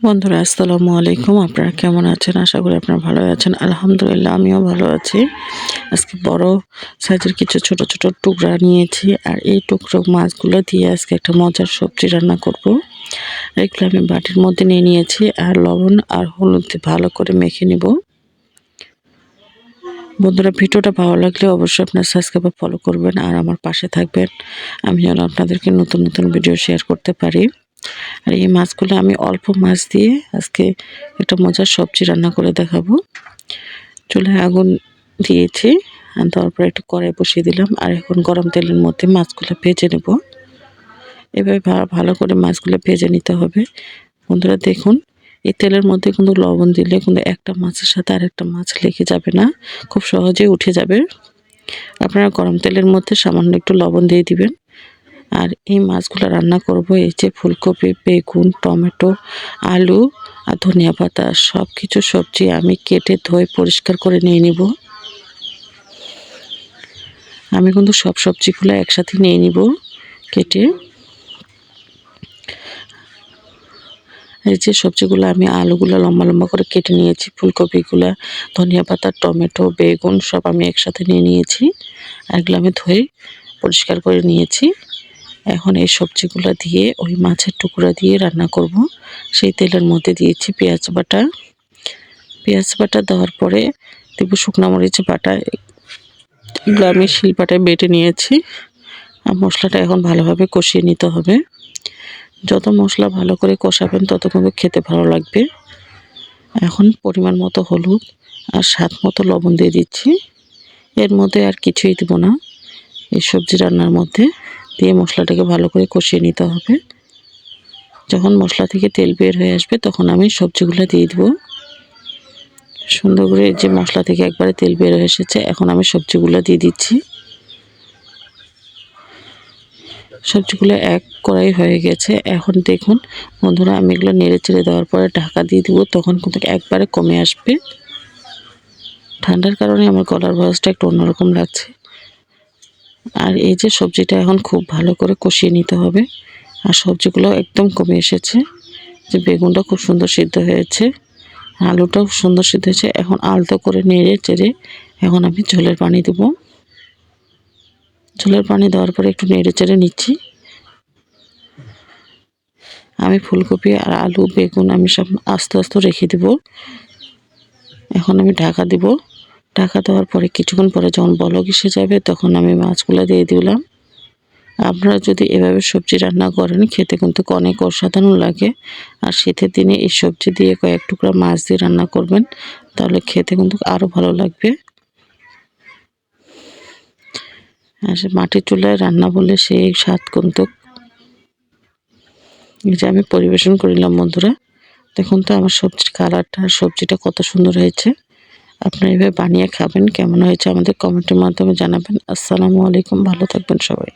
বন্ধুরা, আসসালামু আলাইকুম। আপনারা কেমন আছেন? আশা করি আপনারা ভালো আছেন। আলহামদুলিল্লাহ, আমিও ভালো আছি। আজকে বড় সাইজের কিছু ছোট ছোট টুকরা নিয়েছি আর এই টুকরো মাছগুলো দিয়ে আজকে একটা মজার সবজি রান্না করব। এগুলো আমি বাটির মধ্যে নিয়ে নিয়েছি আর লবণ আর হলুদ ভালো করে মেখে নিব। বন্ধুরা, ভিডিওটা ভালো লাগলে অবশ্যই আপনার সাবস্ক্রাইব ফলো করবেন আর আমার পাশে থাকবেন। আমি যেন আপনাদেরকে নতুন নতুন ভিডিও শেয়ার করতে পারি। আর এই মাছগুলো আমি অল্প মাছ দিয়ে আজকে একটা মজার সবজি রান্না করে দেখাবো। চুলায় আগুন দিয়েছি আর তারপরে একটু কড়াই বসিয়ে দিলাম আর এখন গরম তেলের মধ্যে মাছগুলো ভেজে নেব। এভাবে ভালো করে মাছগুলো ভেজে নিতে হবে। বন্ধুরা দেখুন, এই তেলের মধ্যে কিন্তু লবণ দিলে কিন্তু একটা মাছের সাথে আরেকটা মাছ লেগে যাবে না, খুব সহজেই উঠে যাবে। আপনারা গরম তেলের মধ্যে সামান্য একটু লবণ দিয়ে দিবেন। আর এই মাছগুলো রান্না করব, এই যে ফুলকপি, বেগুন, টমেটো, আলু আর ধনিয়া পাতা। সব কিছু সবজি আমি কেটে ধুয়ে পরিষ্কার করে নিয়ে নিব। আমি কিন্তু সব সবজিগুলো একসাথে নিয়ে নিব কেটে। এই যে সবজিগুলো আমি আলুগুলো লম্বা লম্বা করে কেটে নিয়েছি, ফুলকপিগুলো, ধনিয়া পাতা, টমেটো, বেগুন সব আমি একসাথে নিয়ে নিয়েছি। এগুলো আমি ধুয়ে পরিষ্কার করে নিয়েছি। এখন এই সবজিগুলো দিয়ে, ওই মাছের টুকরা দিয়ে রান্না করব। সেই তেলের মধ্যে দিয়েছি পেঁয়াজ বাটা। পেঁয়াজ বাটা দেওয়ার পরে দেখব শুকনো মরিচ বাটা। এগুলো আমি শিলপাটায় বেটে নিয়েছি। আর মশলাটা এখন ভালোভাবে কষিয়ে নিতে হবে। যত মশলা ভালো করে কষাবেন, তত কিন্তু খেতে ভালো লাগবে। এখন পরিমাণ মতো হলুদ আর স্বাদ মতো লবণ দিয়ে দিচ্ছি। এর মধ্যে আর কিছুই দেবো না এই সবজি রান্নার মধ্যে। দিয়ে মশলাটাকে ভালো করে কষিয়ে নিতে হবে। যখন মশলা থেকে তেল বের হয়ে আসবে, তখন আমি সবজিগুলো দিয়ে দেবো। সুন্দর করে যে মশলা থেকে একবারে তেল বের হয়ে এসেছে, এখন আমি সবজিগুলো দিয়ে দিচ্ছি। সবজিগুলো এক কড়াই হয়ে গেছে। এখন দেখুন, বন্ধুরা, আমি এগুলো নেড়ে চেড়ে দেওয়ার পরে ঢাকা দিয়ে দেবো, তখন কিন্তু একবারে কমে আসবে। ঠান্ডার কারণে আমার গলার বয়সটা একটু অন্যরকম লাগছে। আর এই যে সবজিটা এখন খুব ভালো করে কষিয়ে নিতে হবে। আর সবজিগুলো একদম কমে এসেছে। যে বেগুনটা খুব সুন্দর সিদ্ধ হয়েছে। আলুটাও সুন্দর সিদ্ধ হয়েছে। এখন আলতো করে নেড়ে চেড়ে এখন আমি ঝোলের পানি দেব। ঝোলের পানি দেওয়ার পরে একটু নেড়ে চেড়ে নিচ্ছি। আমি ফুলকপি আর আলু, বেগুন আমি সব আস্তে আস্তে রেখে দেব। এখন আমি ঢাকা দিব। ঢাকা দেওয়ার পরে কিছুক্ষণ পরে যখন বলক এসে যাবে, তখন আমি মাছগুলো দিয়ে দিলাম। আপনারা যদি এভাবে সবজি রান্না করেন, খেতে কিন্তু অনেক অসাধারণ লাগে। আর শীতের দিনে এই সবজি দিয়ে কয়েক টুকরা মাছ দিয়ে রান্না করবেন, তাহলে খেতে কিন্তু আরও ভালো লাগবে। আর মাটির চুলায় রান্না বলে সেই স্বাদ কিন্তু যে আমি পরিবেশন করিলাম বন্ধুরা। দেখুন তো আমার সবজির কালারটা, সবজিটা কত সুন্দর হয়েছে। আপনারা এভাবে বানিয়ে খাবেন, কেমন হয়েছে আমাদের কমেন্টের মাধ্যমে জানাবেন। আসসালামু আলাইকুম, ভালো থাকবেন সবাই।